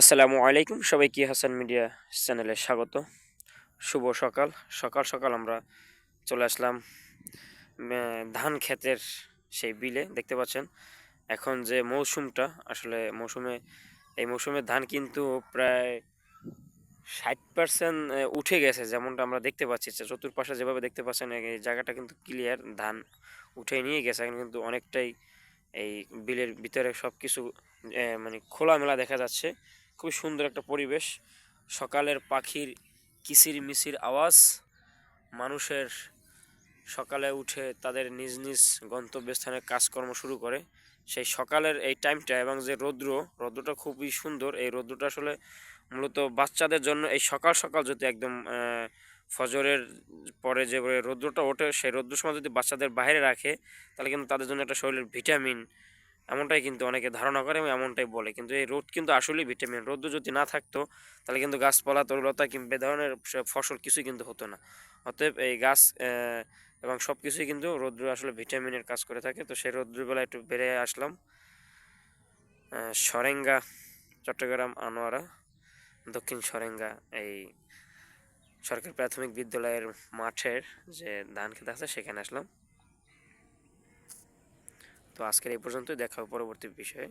আসসালামু আলাইকুম সবাইকে হাসান মিডিয়া চ্যানেলে স্বাগত। শুভ সকাল। সকাল সকাল আমরা চলে আসলাম ধান ক্ষেতের সেই বিলে, দেখতে পাচ্ছেন? এখন যে মৌসুমটা, আসলে মৌসুমে, এই মৌসুমে ধান কিন্তু প্রায় ষাট পার্সেন্ট উঠে গেছে, যেমনটা আমরা দেখতে পাচ্ছি। চতুর্পাশে যেভাবে দেখতে পাচ্ছেন, এই জায়গাটা কিন্তু ক্লিয়ার ধান উঠে নিয়ে গেছে। এখন কিন্তু অনেকটাই এই বিলের ভিতরে সব কিছু মানে খোলামেলা দেখা যাচ্ছে। খুবই সুন্দর একটা পরিবেশ। সকালের পাখির কিচির মিচির আওয়াজ, মানুষের সকালে উঠে তাদের নিজ নিজ গন্তব্যস্থানে কাজকর্ম শুরু করে। সেই সকালের এই টাইমটা এবং যে রৌদ্র, রৌদ্রটা খুবই সুন্দর। এই রৌদ্রটা আসলে মূলত বাচ্চাদের জন্য এই সকাল সকাল যদি একদম ফজরের পরে যে রৌদ্রটা ওঠে, সেই রৌদ্র সময় যদি বাচ্চাদের বাইরে রাখে, তাহলে কিন্তু তাদের জন্য একটা শরীরের ভিটামিন এমনটাই কিন্তু অনেকে ধারণা করে এবং এমনটাই বলে। কিন্তু এই রোদ কিন্তু আসলেই ভিটামিন। রোদ যদি না থাকতো, তাহলে কিন্তু গাছপালা, তরুলতা কিংবা ধরনের ফসল কিছুই কিন্তু হতো না। অতএব এই গাছ এবং সব কিছুই কিন্তু রৌদ্র আসলে ভিটামিনের কাজ করে থাকে। তো সেই রৌদ্রবেলা একটু বেড়ে আসলাম। সরেঙ্গা, চট্টগ্রাম, আনোয়ারা, দক্ষিণ সরেঙ্গা, এই সরকারি প্রাথমিক বিদ্যালয়ের মাঠের যে ধান খেতে আছে, সেখানে আসলাম। আজকের এই পর্যন্তই। দেখা হবে পরবর্তী বিষয়ে।